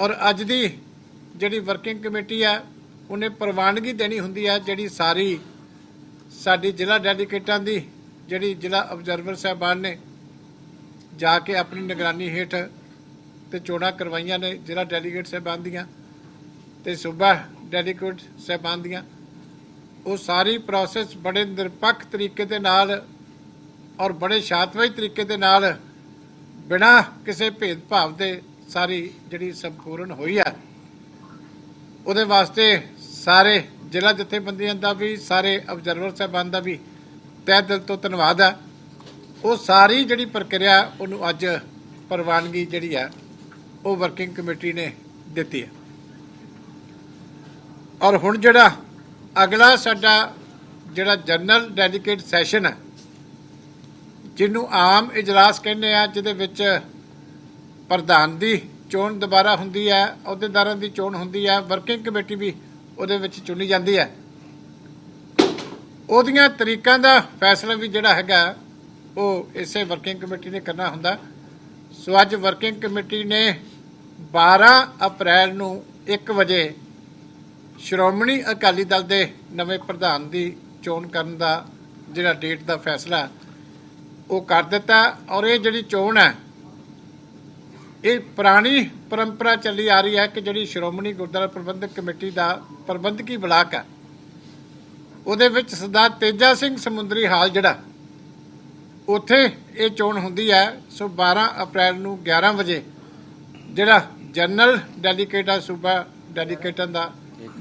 ਔਰ ਅੱਜ ਦੀ ਜਿਹੜੀ ਵਰਕਿੰਗ ਕਮੇਟੀ ਹੈ ਉਹਨੇ ਪ੍ਰਵਾਨਗੀ ਦੇਣੀ ਹੁੰਦੀ ਹੈ ਜਿਹੜੀ ਸਾਰੀ ਸਾਡੀ ਜ਼ਿਲ੍ਹਾ ਡੈਡੀਕੇਟਾਂ ਦੀ, ਜਿਹੜੀ ਜ਼ਿਲ੍ਹਾ ਆਬਜ਼ਰਵਰ ਸਾਹਿਬਾਨ ਨੇ, ਜਾ ਕੇ ਆਪਣੀ ਨਿਗਰਾਨੀ ਹੇਠ ਤੇ ਚੋਣਾਂ ਕਰਵਾਈਆਂ ਨੇ ਜ਼ਿਲ੍ਹਾ ਡੈਲੀਗੇਟ ਸਾਹਿਬਾਨ ਦੀਆਂ ਤੇ ਸੂਬਾ ਡੈਲੀਗੇਟ ਸਾਹਿਬਾਨ ਦੀਆਂ। ਉਹ ਸਾਰੀ ਪ੍ਰੋਸੈਸ ਬੜੇ ਨਿਰਪੱਖ ਤਰੀਕੇ ਦੇ ਨਾਲ ਔਰ ਬੜੇ ਸ਼ਾਂਤਮਈ ਤਰੀਕੇ ਦੇ ਨਾਲ ਬਿਨਾਂ ਕਿਸੇ ਭੇਦਭਾਵ ਦੇ ਸਾਰੀ ਜਿਹੜੀ ਸੰਪੂਰਨ ਹੋਈ ਹੈ ਉਹਦੇ ਵਾਸਤੇ ਸਾਰੇ ਜ਼ਿਲ੍ਹਾ ਜਥੇਬੰਦੀਆਂ ਦਾ ਵੀ, ਸਾਰੇ ਆਬਜ਼ਰਵਰ ਸਾਹਿਬਾਨ ਦਾ ਵੀ ਤਹਿ ਦਿਲ ਤੋਂ ਧੰਨਵਾਦ ਹੈ ਉਹ ਸਾਰੀ ਜਿਹੜੀ ਪ੍ਰਕਿਰਿਆ ਉਹਨੂੰ ਅੱਜ ਪ੍ਰਵਾਨਗੀ ਜਿਹੜੀ ਹੈ ਉਹ ਵਰਕਿੰਗ ਕਮੇਟੀ ਨੇ ਦਿੱਤੀ ਹੈ ਔਰ ਹੁਣ ਜਿਹੜਾ ਅਗਲਾ ਸਾਡਾ ਜਿਹੜਾ ਜਨਰਲ ਡੈਡੀਕੇਟ ਸੈਸ਼ਨ ਹੈ ਜਿਹਨੂੰ ਆਮ ਇਜਲਾਸ ਕਹਿੰਦੇ ਆ, ਜਿਹਦੇ ਵਿੱਚ ਪ੍ਰਧਾਨ ਦੀ ਚੋਣ ਦੁਬਾਰਾ ਹੁੰਦੀ ਹੈ, ਅਹੁਦੇਦਾਰਾਂ ਦੀ ਚੋਣ ਹੁੰਦੀ ਹੈ, ਵਰਕਿੰਗ ਕਮੇਟੀ ਵੀ ਉਹਦੇ ਵਿੱਚ ਚੁਣੀ ਜਾਂਦੀ ਹੈ। ਉਹਦੀਆਂ ਤਰੀਕਾਂ ਦਾ ਫੈਸਲਾ ਵੀ ਜਿਹੜਾ ਹੈਗਾ, ਉਹ ਇਸੇ ਵਰਕਿੰਗ ਕਮੇਟੀ ਨੇ ਕਰਨਾ ਹੁੰਦਾ। ਸੋ ਅੱਜ ਵਰਕਿੰਗ ਕਮੇਟੀ ਨੇ 12 ਅਪ੍ਰੈਲ ਨੂੰ 1 ਵਜੇ ਸ਼੍ਰੋਮਣੀ ਅਕਾਲੀ ਦਲ ਦੇ ਨਵੇਂ ਪ੍ਰਧਾਨ ਦੀ ਚੋਣ ਕਰਨ ਦਾ ਜਿਹੜਾ ਡੇਟ ਦਾ ਫੈਸਲਾ, ਉਹ ਕਰ ਦਿੱਤਾ। ਔਰ ਇਹ ਜਿਹੜੀ ਚੋਣ ਹੈ ਇਹ ਪੁਰਾਣੀ ਪਰੰਪਰਾ ਚੱਲੀ ਆ ਰਹੀ ਹੈ ਕਿ ਜਿਹੜੀ ਸ਼੍ਰੋਮਣੀ ਗੁਰਦੁਆਰਾ ਪ੍ਰਬੰਧਕ ਕਮੇਟੀ ਦਾ ਪ੍ਰਬੰਧਕੀ ਬਲਾਕ ਹੈ। ਉਹਦੇ ਵਿੱਚ ਸਰਦਾਰ ਤੇਜਾ ਸਿੰਘ ਸਮੁੰਦਰੀ ਹਾਲ ਜਿਹੜਾ, ਉੱਥੇ ਇਹ ਚੋਣ ਹੁੰਦੀ ਹੈ, ਸੋ 12 ਅਪ੍ਰੈਲ ਨੂੰ 11 ਵਜੇ ਜਿਹੜਾ ਜਨਰਲ ਡੈਲੀਕੇਟ ਆ, ਸੂਬਾ ਡੈਲੀਕੇਟਾਂ ਦਾ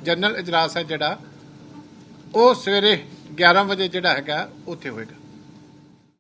ਜਨਰਲ ਇਜਲਾਸ ਹੈ ਜਿਹੜਾ, ਉਹ ਸਵੇਰੇ 11 ਵਜੇ ਜਿਹੜਾ ਹੈਗਾ, ਉੱਥੇ ਹੋਏਗਾ।